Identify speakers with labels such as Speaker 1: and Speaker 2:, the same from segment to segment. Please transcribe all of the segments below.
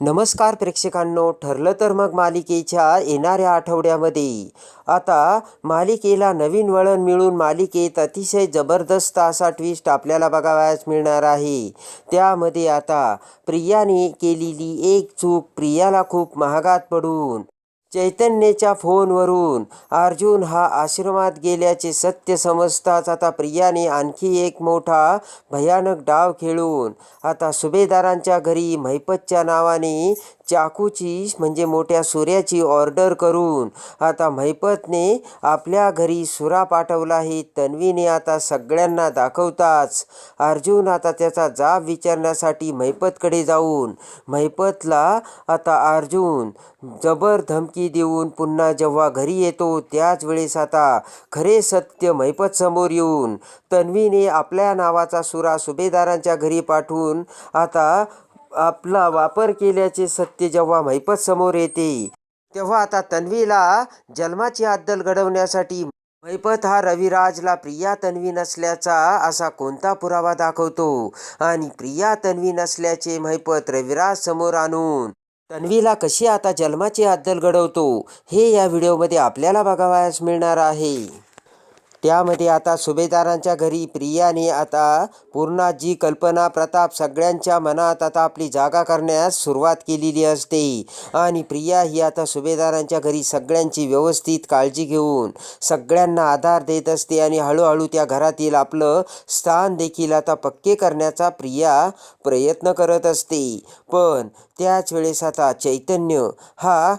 Speaker 1: नमस्कार प्रेक्षकांनो ठरलं तर मग मालिकेच्या येणाऱ्या आठवड्यामध्ये. आता मालिकेला नवीन वळण मिळून मालिकेत अतिशय जबरदस्त असा ट्विस्ट आपल्याला बघावयास मिळणार आहे. त्यामध्ये आता प्रियाने केलेली एक चूक प्रियाला खूप महागात पडून चैतन्याच्या फोनवरून. अर्जुन हा आश्रमात गेल्याचे सत्य समजताच आता प्रियाने आणखी एक मोठा भयानक डाव खेळून आता सुभेदारांच्या घरी महिपतच्या नावाने चाकूची म्हणजे मोठ्या सुऱ्याची ऑर्डर करून. आता महिपतने आपल्या घरी सुरा पाठवला हे तन्वीने आता सगळ्यांना दाखवताच. अर्जुन आता त्याचा जाब विचारण्यासाठी महिपतकडे जाऊन महिपतला आता अर्जुन जबर धमकी देऊन पुन्हा जेव्हा घरी येतो त्याच वेळेस आता खरे सत्य महिपत समोर येऊन तन्वीने आपल्या नावाचा सुरा सुभेदारांच्या घरी पाठवून आता आपला वापर केल्याचे सत्य जेव्हा महिपत समोर येते तेव्हा आता तन्वीला जन्माची अद्दल घडवण्यासाठी महिपत हा रविराजला प्रिया तन्वी नसल्याचा असा कोणता पुरावा दाखवतो? आणि प्रिया तन्वी नसल्याचे महिपत रविराज समोर आणून तन्वीला कशी आता जन्माची अद्दल घडवतो हे या व्हिडिओमध्ये आपल्याला बघावयास मिळणार आहे. त्यामध्ये आता सुभेदारांच्या घरी प्रियाने आता पूर्णाजी कल्पना प्रताप सगळ्यांच्या मनात आता आपली जागा करण्यास सुरुवात केलेली असते. आणि प्रिया ही आता सुभेदारांच्या घरी सगळ्यांची व्यवस्थित काळजी घेऊन सगळ्यांना आधार देत असते आणि हळूहळू त्या घरातील आपलं स्थान देखील आता पक्के करण्याचा प्रिया प्रयत्न करत असते. पण त्याच वेळेस आता चैतन्य हा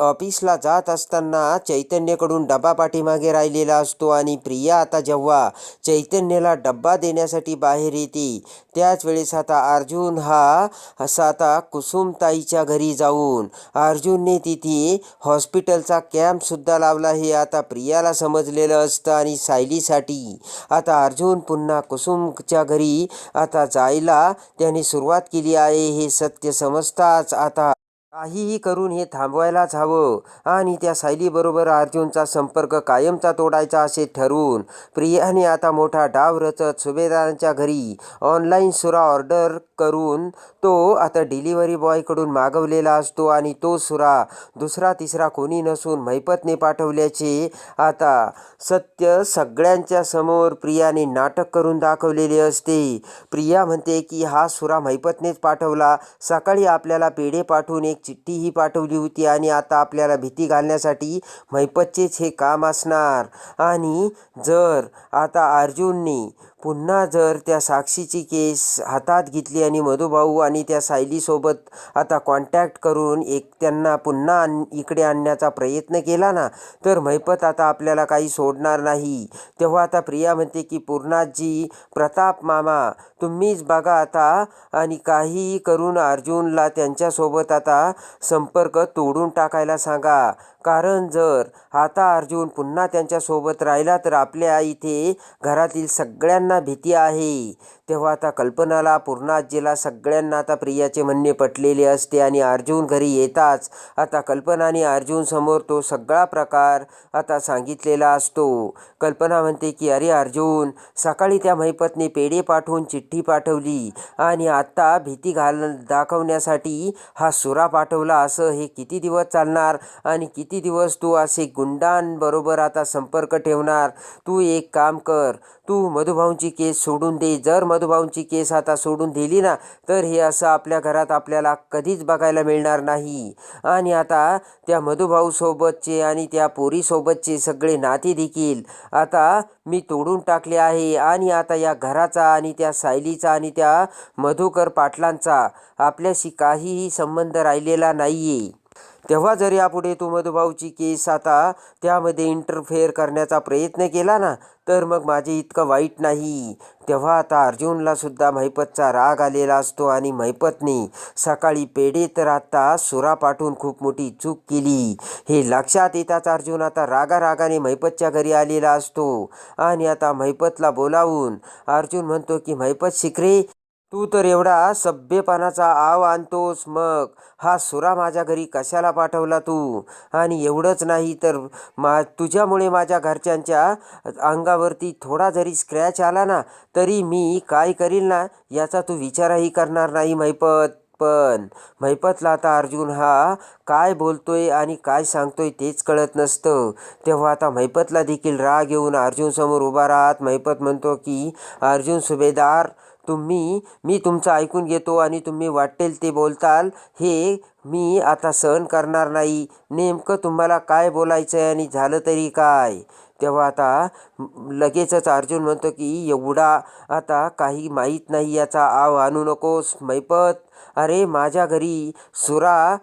Speaker 1: ऑफिसला जात असताना चैतन्यकडून डबा पाठीमागे राहिलेला असतो आणि प्रिया आता जेव्हा चैतन्याला डब्बा देण्यासाठी बाहेर येते त्याच वेळेस आता अर्जुन हा असा आता कुसुमताईच्या घरी जाऊन अर्जुनने तिथे हॉस्पिटलचा कॅम्पसुद्धा लावला हे आता प्रियाला समजलेलं असतं आणि सायलीसाठी. आता अर्जुन पुन्हा कुसुमच्या घरी आता जायला त्याने सुरुवात केली आहे हे सत्य समजताच आता काहीही करून हे थांबवायलाच हवं. आणि त्या सायलीबरोबर अर्जुनचा संपर्क कायमचा तोडायचा असे ठरवून प्रियाने आता मोठा डाव रचत सुभेदारांच्या घरी ऑनलाईन सुरा ऑर्डर करून तो आता डिलिव्हरी बॉयकडून मागवलेला असतो आणि तो सुरा दुसरा तिसरा कोणी नसून मैपतने पाठवल्याचे आता सत्य सगळ्यांच्या समोर प्रियाने नाटक करून दाखवलेले असते. प्रिया म्हणते की हा सुरा मैपतनेच पाठवला. सकाळी आपल्याला पेढे पाठवून एक चिठ्ठीही पाठवली होती आणि आता आपल्याला भीती घालण्यासाठी महिपतचेच हे काम असणार. आणि जर आता अर्जुनने पुन्हा जर त्या साक्षीची केस हातात घेतली आणि मधुभाऊ आणि त्या सायलीसोबत आता कॉन्टॅक्ट करून एक त्यांना पुन्हा आण इकडे आणण्याचा प्रयत्न केला ना तर मैपत आता आपल्याला काही सोडणार नाही. तेव्हा आता प्रिया म्हणते की पूर्णाजी प्रताप मामा तुम्हीच बघा आता आणि काहीही करून अर्जुनला त्यांच्यासोबत आता संपर्क तोडून टाकायला सांगा. कारण जर आता अर्जुन पुन्हा त्यांच्यासोबत राहिला तर आपल्या इथे घरातील सगळ्यांना भीती आहे. तेव्हा आता कल्पनाला पूर्णाजीला सगळ्यांना आता प्रियाचे म्हणणे पटलेले असते आणि अर्जुन घरी येताच आता कल्पनाने अर्जुनसमोर अर्जुन समोर तो सगळा प्रकार आता सांगितलेला असतो. कल्पना म्हणते की अरे अर्जुन सकाळी त्या महिपतने पेढे पाठवून चिठ्ठी पाठवली आणि आत्ता भीती घाल दाखवण्यासाठी हा सुरा पाठवला असं हे किती दिवस चालणार आणि किती दिवस तू असे गुंडांबरोबर आता संपर्क ठेवणार? तू एक काम कर तू मधुभाऊंची केस सोडून दे जर मधुभाऊंची केस आता सोडून दिली ना तर हे असं आपल्या घरात आपल्याला कधीच बघायला मिळणार नाही. आणि आता त्या मधुभाऊसोबतचे आणि त्या पोरीसोबतचे सगळे नाते देखील आता मी तोडून टाकले आहे. आणि आता या घराचा आणि त्या सायलीचा आणि त्या मधुकर पाटलांचा आपल्याशी काहीही संबंध राहिलेला नाही आहे तेव्हा जर यापुढे तू मधुभाऊची केस आता त्यामध्ये इंटरफेअर करण्याचा प्रयत्न केला ना तर मग माझे इतकं वाईट नाही. तेव्हा आता अर्जुनला सुद्धा महिपतचा राग आलेला असतो आणि महिपतने सकाळी पेढे तर आता सुरा पाठवून खूप मोठी चूक केली. हे लक्षात येताच अर्जुन आता रागारागाने महिपतच्या घरी आलेला असतो. आणि आता महिपतला बोलावून अर्जुन म्हणतो की महिपत शिकरे तू तर एवढा सभ्यपणाचा आव आणतोस मग. हा सुरा माझ्या घरी कशाला पाठवला तू? आणि एवढंच नाही तर मा तुझ्यामुळे माझ्या घरच्यांच्या अंगावरती थोडा जरी स्क्रॅच आला ना तरी मी काय करील ना याचा तू विचारही करणार नाही मैपत. पण मैपतला आता अर्जुन हा काय बोलतोय आणि काय सांगतोय तेच कळत नसतं. तेव्हा आता मैपतला देखील राग येऊन अर्जुनसमोर उभा राहत मैपत म्हणतो की अर्जुन सुभेदार तुम्ही मी तुमचं ऐकून घेतो आणि तुम्ही वाटेल ते बोलताल हे मी आता सहन करणार नाही. नेमकं तुम्हाला काय बोलायचं आहे आणि झालं तरी काय? तेव्हा आता लगेचच अर्जुन म्हणतो की एवढा आता काही माहीत नाही याचा. आव आणू नकोस मैपत. अरे माझ्या घरी सुरा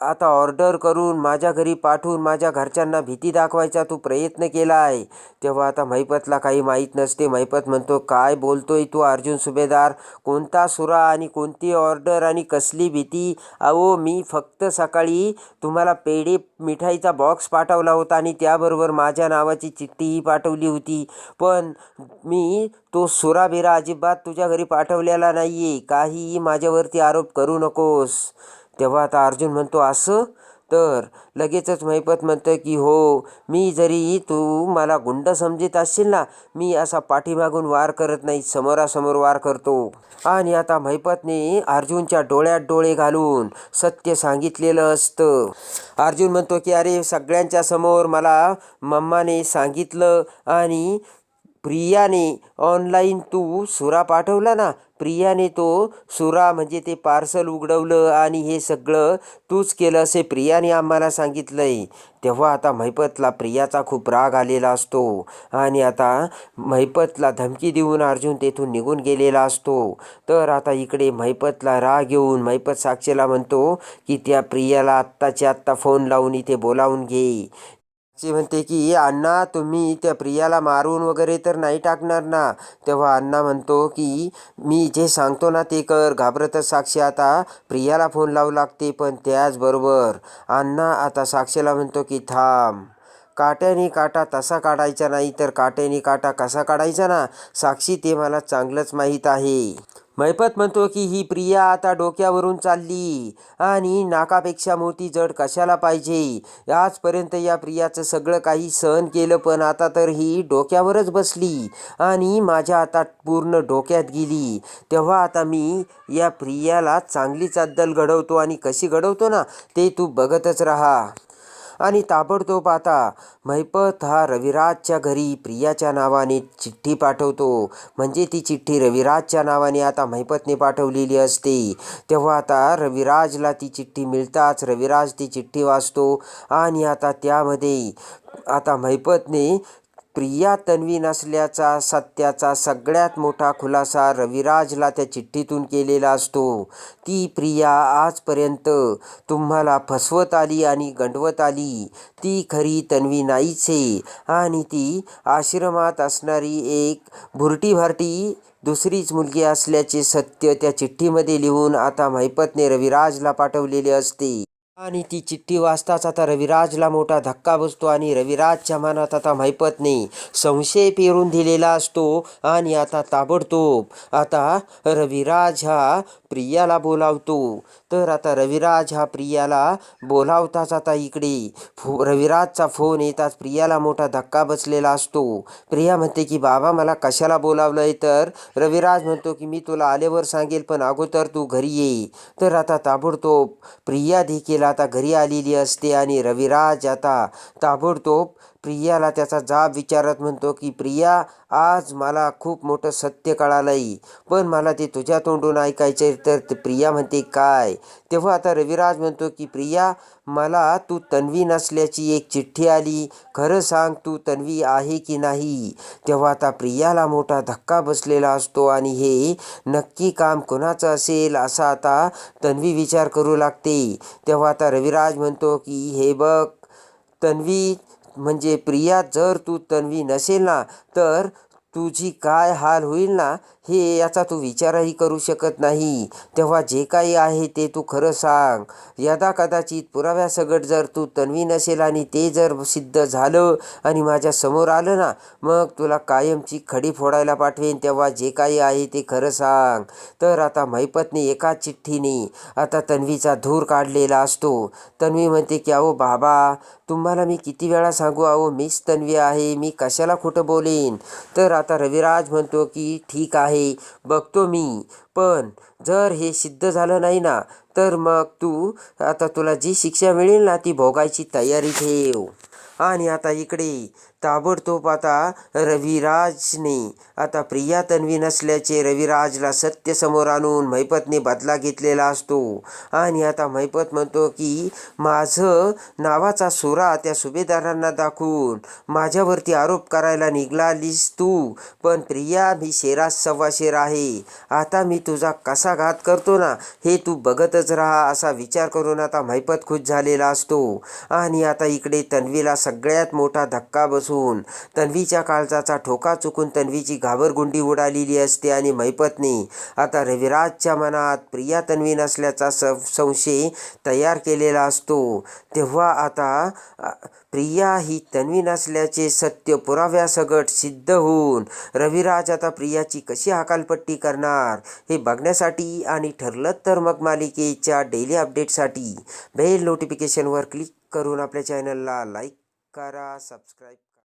Speaker 1: आता ऑर्डर करून माझ्या घरी पाठवून माझ्या घरच्यांना भीती दाखवायचा तू प्रयत्न केला आहे. तेव्हा आता महिपतला काही माहीत नसते. महिपत म्हणतो काय बोलतोय तू अर्जुन सुभेदार? कोणता सुरा आणि कोणती ऑर्डर आणि कसली भीती? अहो मी फक्त सकाळी तुम्हाला पेढे मिठाईचा बॉक्स पाठवला होता आणि त्याबरोबर माझ्या नावाची चिठ्ठीही पाठवली होती. पण मी तो सुराबिरा अजिबात तुझ्या घरी पाठवलेला नाही आहे काहीही माझ्यावरती आरोप करू नकोस. तेव्हा आता अर्जुन म्हणतो असं? तर लगेचच महिपत म्हणतं की हो मी जरी तू मला गुंड समजित असशील ना मी असा पाठीमागून वार करत नाही समोरासमोर वार करतो. आणि आता महिपतने अर्जुनच्या डोळ्यात डोळे घालून सत्य सांगितलेलं असतं. अर्जुन म्हणतो की अरे सगळ्यांच्या समोर मला मम्माने सांगितलं आणि प्रियाने ऑनलाईन तू सुरा पाठवला ना? प्रियाने तो सुरा म्हणजे ते पार्सल उघडवलं आणि हे सगळं तूच केलं असे प्रियाने आम्हाला सांगितलं आहे तेव्हा आता महिपतला प्रियाचा खूप राग आलेला असतो आणि आता महिपतला धमकी देऊन अर्जुन तेथून निघून गेलेला असतो. तर आता इकडे महिपतला राग येऊन महिपत साक्षीला म्हणतो की त्या प्रियाला आत्ताच्या आत्ता फोन लावून इथे बोलावून घे. ती म्हणते की अण्णा तुम्ही त्या प्रियाला मारून वगैरे तर नाही टाकणार ना? तेव्हा अण्णा म्हणतो की मी जे सांगतो ना ते कर घाबरतच साक्षी. आता प्रियाला फोन लावू लागते पण त्याचबरोबर अण्णा आता साक्षीला म्हणतो की थांब. काट्याने काटा तसा काढायचा नाही तर काट्याने काटा कसा काढायचा ना? साक्षी ते मला चांगलंच माहीत आहे. मैपत म्हणतो की ही प्रिया आता डोक्यावरून चालली. आणि नाकापेक्षा मोठी जड कशाला पाहिजे? आजपर्यंत या प्रियाचं सगळं काही सहन केलं पण आता तर ही डोक्यावरच बसली. आणि माझ्या आता पूर्ण डोक्यात गेली. तेव्हा आता मी या प्रियाला चांगलीच अद्दल घडवतो आणि कशी घडवतो ना ते तू बघतच राहा. आणि ताबडतोब आता महिपत हा रविराजच्या घरी प्रियाच्या नावाने चिठ्ठी पाठवतो. म्हणजे ती चिठ्ठी रविराजच्या नावाने आता महिपतने पाठवलेली असते. तेव्हा आता रविराजला ती चिठ्ठी मिळताच रविराज ती चिठ्ठी वाचतो आणि आता त्यामध्ये आता महिपतने प्रिया तन्वी नसल्याचा सत्याचा सगळ्यात मोठा खुलासा रविराजला त्या चिठ्ठीतून केलेला असतो. ती प्रिया आजपर्यंत तुम्हाला फसवत आली आणि गंडवत आली. ती खरी तन्वी नाहीच आहे आणि ती आश्रमात असणारी एक भुरटीभारटी दुसरीच मुलगी असल्याचे सत्य त्या चिठ्ठीमध्ये लिहून आता महिपतने रविराजला पाठवलेले असते. आणि ती चिठ्ठी वाचताच आता रविराजला मोठा धक्का बसतो आणि रविराजच्या मनात आता महिपतने संशय पेरून दिलेला असतो आणि आता ताबडतोब आता रविराज हा प्रियाला बोलावतो. तर आता रविराज हा प्रियाला बोलावताच आता इकडे. फो रविराजचा फोन येताच प्रियाला मोठा धक्का बसलेला असतो. प्रिया म्हणते की बाबा मला कशाला बोलावलं आहे तर रविराज म्हणतो की मी तुला आल्यावर सांगेल पण अगोदर तू घरी ये. तर आता ताबडतोब प्रिया देखील आता घरी आलेली असते आणि रविराज आता ताबडतोब प्रियाला त्याचा जाब विचारत म्हणतो की प्रिया आज मला खूप मोठं सत्य कळालंय. पण मला ते तुझ्या तोंडून ऐकायचं तर ते प्रिया म्हणते काय? तेव्हा आता रविराज म्हणतो की प्रिया मला तू तन्वी नसल्याची एक चिठ्ठी आली. खरं सांग तू तन्वी आहे की नाही? तेव्हा आता प्रियाला मोठा धक्का बसलेला असतो आणि हे नक्की काम कोणाचं असेल असा आता तन्वी विचार करू लागते. तेव्हा आता रविराज म्हणतो की हे बघ तन्वी म्हणजे प्रिया जर तू तन्वी नसेल ना तर तुझी काय हाल होईल ना? हे याचा तू विचारही करू शकत नाही. तेव्हा जे काही आहे ते तू खरं सांग. यदा कदाचित पुराव्यासकट जर तू तन्वी नसेल आणि ते जर सिद्ध झालं आणि माझ्यासमोर आलं ना मग तुला कायमची खडी फोडायला पाठवेन. तेव्हा जे काही आहे ते खरं सांग. तर आता मैपतने एका चिठ्ठीने आता तन्वीचा धूर काढलेला असतो. तन्वी म्हणते की अहो बाबा तुम्हाला मी किती वेळा सांगू? अहो मीच तन्वी आहे. मी कशाला खोटं बोलेन? तर आता रविराज म्हणतो की ठीक आहे आहे बघतो मी. पण जर हे सिद्ध झालं नाही ना तर मग तू आता तुला जी शिक्षा मिळेल ना ती भोगायची तयारी ठेव. आणि आता इकडे ताबडतोब आता रविराजने आता प्रिया तन्वी नसल्याचे रविराजला सत्य समोर आणून महिपतने बदला घेतलेला असतो. आणि आता महिपत म्हणतो की माझं नावाचा सुरा त्या सुभेदारांना दाखवून माझ्यावरती आरोप करायला निघालीस तू. पण प्रिया मी शेरास सव्वा शेर आहे. आता मी तुझा कसा घात करतो ना हे तू बघतच राहा असा विचार करून आता महिपत खुश झालेला असतो. आणि आता इकडे तन्वीला सगळ्यात मोठा धक्का बसून तन्वीच्या काळजाचा ठोका चुकून तन्वीची घाबरगुंडी उडालेली असते आणि महिपतने आता रविराजच्या मनात प्रिया तन्वी नसल्याचा स संशय तयार केलेला असतो. तेव्हा आता प्रिया ही तन्वी नसल्याचे सत्य पुराव्यासकट सिद्ध होऊन रविराज आता प्रियाची कशी हकालपट्टी करणार हे बघण्यासाठी आणि ठरलं तर मग मालिकेच्या डेली अपडेटसाठी बेल नोटिफिकेशनवर क्लिक करून आपल्या चॅनलला लाईक करा सबस्क्राईब